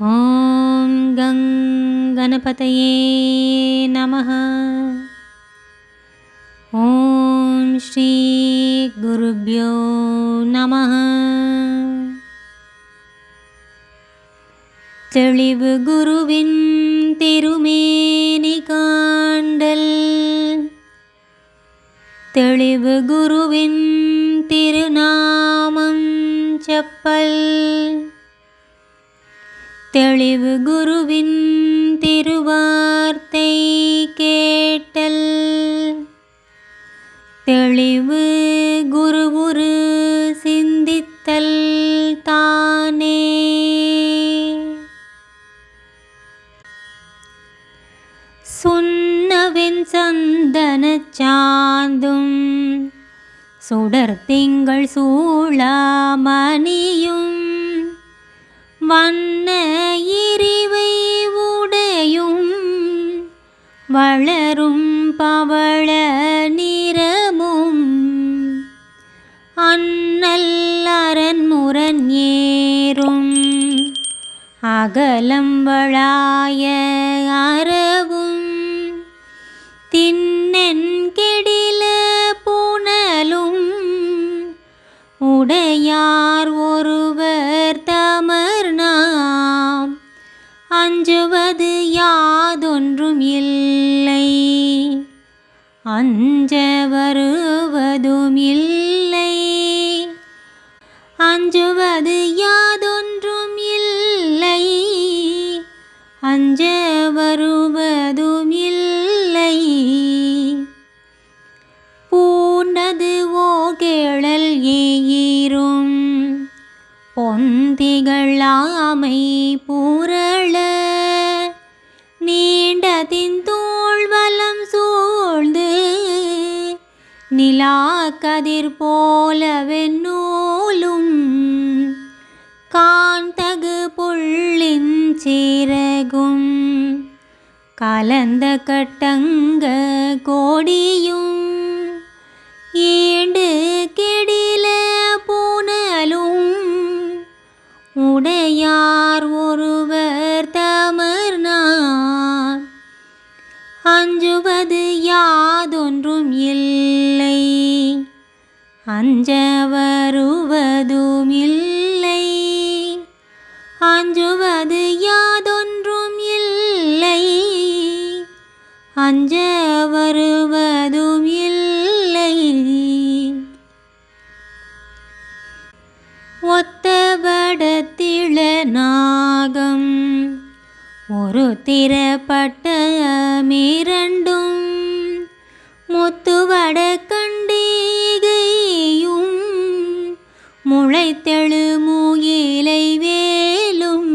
ॐ गं गणपतये नमः ॐ श्रीगुरुभ्यो नमः தெளிவு குருவின் திருமேனி காண்டல் தெளிவு குருவின் திருநாமம் செப்பல் தெளிவு குருவின் திருவார்த்தை கேட்டல். தெளிவு குருவுரு சிந்தித்தல் தானே. சுண்ணவின் சந்தன சாந்தும் சுடர் திங்கள் சூளாமணியும் வண்ண இறிவை உடையும் வளரும் பவள நிறமும். அண்ணல் அரண்முரன் ஏறும் அகலம் வளாய அறவும். தின்னன் கெடில புனலும் உடையார் ஒரு அஞ்ச வருவதுமில் நிலா கதிர் போலவென்னூலும் காந்தகு புள்ளின் சீரகும் கலந்த கட்டங்க கோடியும் ஈண்டு கெடில பூனலும் உடையார் ஒருவர் தமர் யாதொன்றும் இல்லை. அஞ்ச வருவதும் இல்லை அஞ்சுவது யாதொன்றும் இல்லை. அஞ்ச வருவதும் இல்லை ஒத்தவடத்திள நாகம் ஒரு திறப்பட்ட மீரண்டும் முத்துவட கண்டிகையும் முளைத்தெழு மூயிலை வேலும்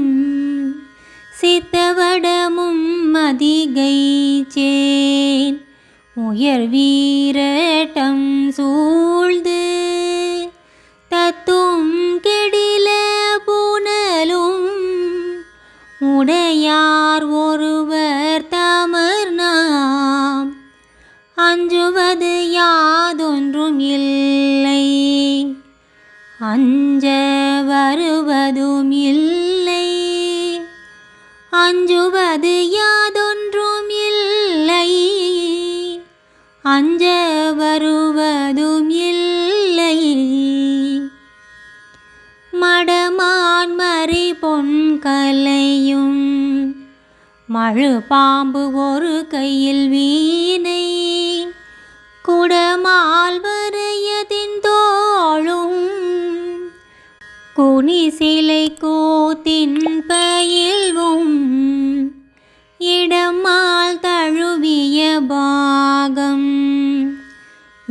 சித்தவடமும் மதிகை சேன் உயர் வீரட்டம் சூழ் அஞ்சுவதும் இல்லை. அஞ்சுவது யாதொன்றும் இல்லை. அஞ்ச வருவதும் இல்லை. மடமான் மறி பொன்கலையும் மழு பாம்பு ஒரு கையில் வீணை. குடமால்வ குனிசிலை சிலை பயில்வும் இடமால் தழுவிய பாகம்.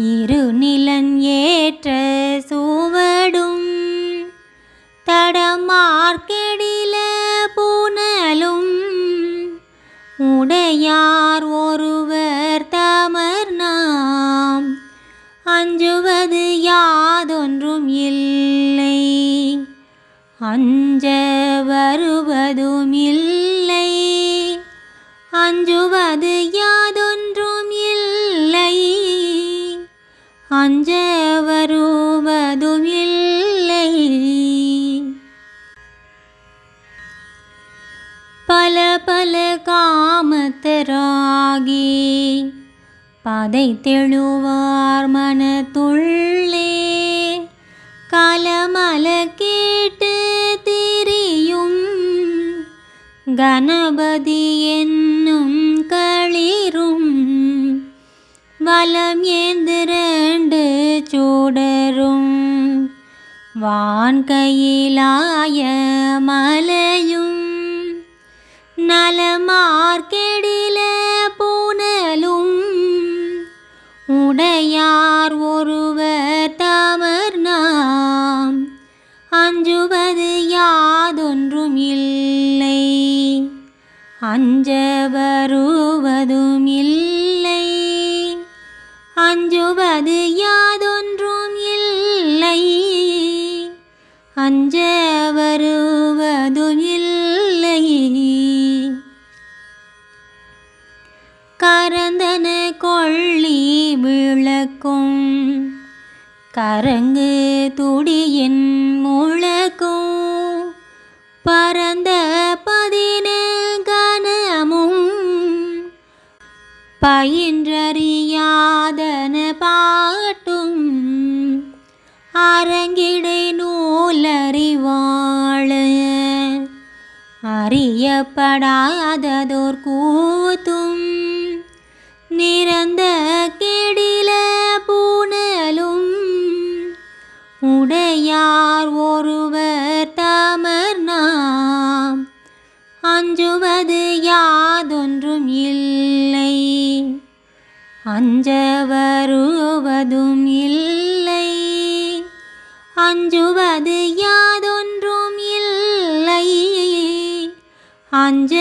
இருநிலன் ஏற்ற ಪಲ ಕಾಮತರಾಗಿ പാതൈ തെളുവാർ മനത്തുള്ളി. കലമല കേട്ട് തിരിയും. ഗണപതി എന്നും കളിറും വലം എന്തിരണ്ട് ചൂടറും വാൻ കയ്യിലായ മലയും. நலமார்கெடில போனலும் உடையார் ஒருவர் தமர் நாம். அஞ்சுவது யாதொன்றும் இல்லை. அஞ்ச வருவதும் இல்லை. அஞ்சுவது யாதொன்றும் இல்லை. அஞ்ச வருவதும் இல்லை. கொள்ளி விளக்கும். கரங்கு துடியின் முழக்கும். பரந்த பதினு கனமும் பயின்றறியாதன பாட்டும். அரங்கிடை நூலறிவாள. அறியப்படாததோர் கூத்தும். நிரந்த அஞ்ச வருவதும் இல்லை. அஞ்சுவது யாதொன்றும் இல்லை. அஞ்ச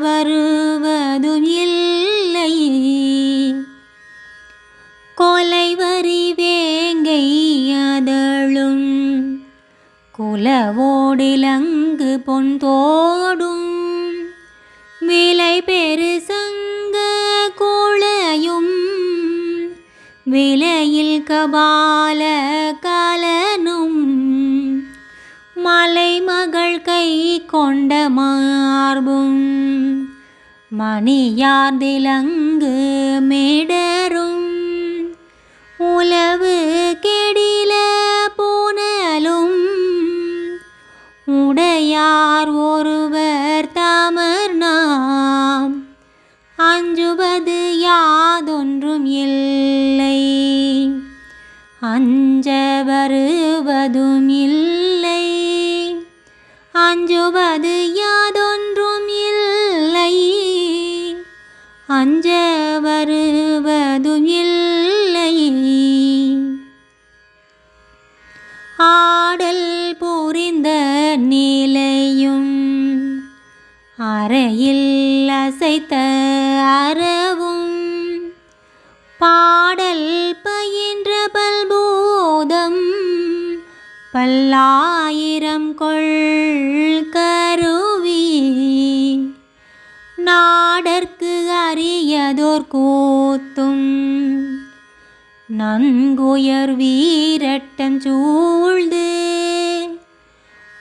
வருவதும் இல்லை. கொலை வரி வேங்கை அதழும். குலவோடிலங்கு பொன் தோடும். விலை பெரு விலையில் கலனும் மலைமகள் கை கொண்ட மார்பும் மணியார்திலங்கு மேடரும் உளவு கெடில போனலும் உடையார் ஒருவர் அஞ்சுவது யாதொன்றும் இல்லை. அஞ்ச வருவதும் இல்லை. ஆடல் புரிந்த நிலையும் அறையில் அசைத்த அறவும் பாடல் பயின்ற பல்போதம் பல்லாயிரம் கொள் அரியதோர் கூத்தும் நன்குயர் வீரட்டம் சூழ்ந்து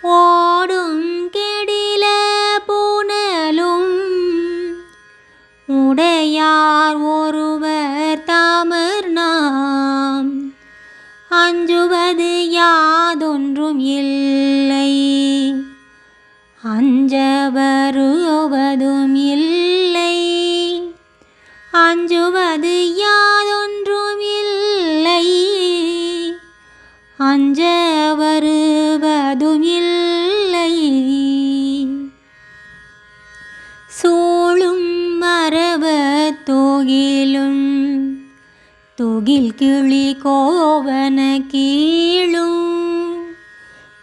ஓடும் கெடில பூனலும் உடையார் ஒருவர் தாமர் நாம். அஞ்சுவது யாதொன்றும் இல்லை. அஞ்ச மரப தொகிலும் துகில் கிளி கோவன கீழும்.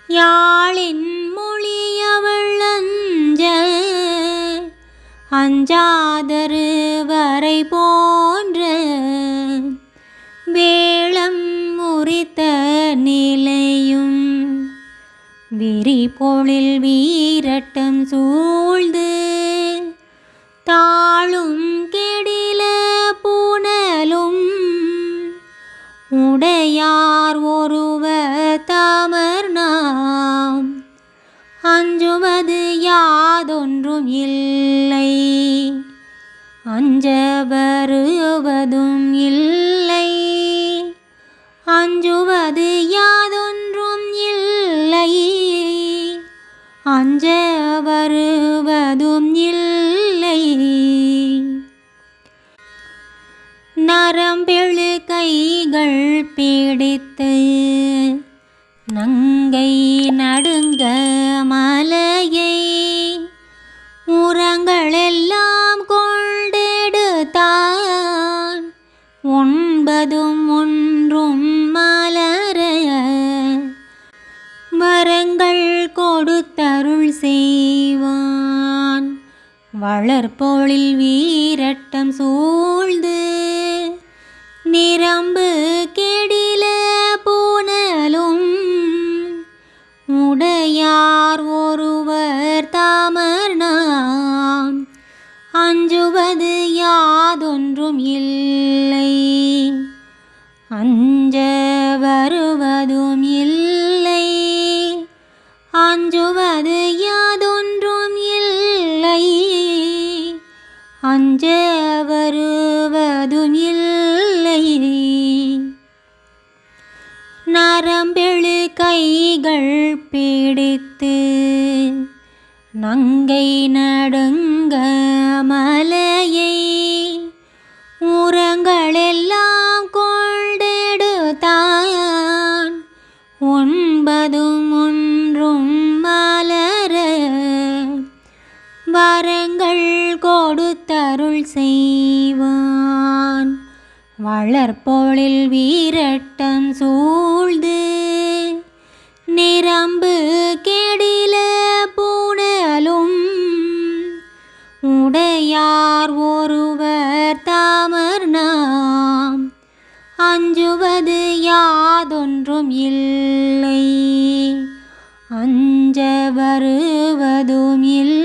யாழின் மொழியவள் அஞ்ச அஞ்சாதரு வரை போன்ற. வேளம் முறித்த நிலையும் விரிபொழில் வீரட்டம் சூழ்ந்து. தாழும் அஞ்சுவது இல்லை. அஞ்ச வருவதும் இல்லை. அஞ்சுவது யாதொன்றும் இல்லை. அஞ்ச வருவதும் இல்லை நரம்பெழு கைகள் பிடித்து நங்கை நடுங்க மா உரங்களெல்லாம் கொண்டெடுத்தான். ஒன்பதும் ஒன்றும் மலர வரங்கள் கொடுத்தருள் செய்வான். வளர்பொழில் வீரட்டம் சூழ்ந்து நிரம்பு யாதொன்றும் இல்லை அஞ்ச வருவதும் இல்லை அஞ்சுவது யாதொன்றும் இல்லை அஞ்ச வருவதும் இல்லை நரம்பெழு கைகள் பிடித்து நங்கை நடுங்க அருள் செய்வான். வளர்பொழில் வீரட்டம் சூழ்ந்து நிரம்பு கெடில பூணலும். உடையார் ஒருவர் தாமர் நாம் அஞ்சுவது யாதொன்றும் இல்லை. அஞ்ச வருவதும் இல்லை.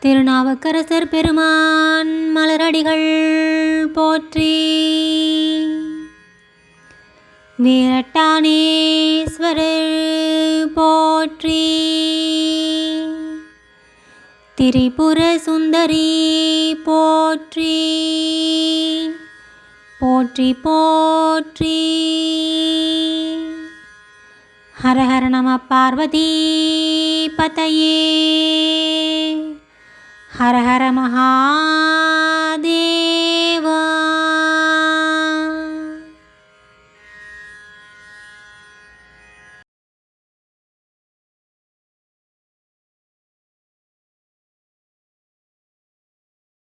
திருநாவுக்கரசர் பெருமான் மலரடிகள் போற்றி. வீரட்டானேஸ்வரர் போற்றி. திரிபுர சுந்தரி போற்றி. போற்றி போற்றி. ஹரஹர நம பார்வதி பதையே. हर हर महादिव।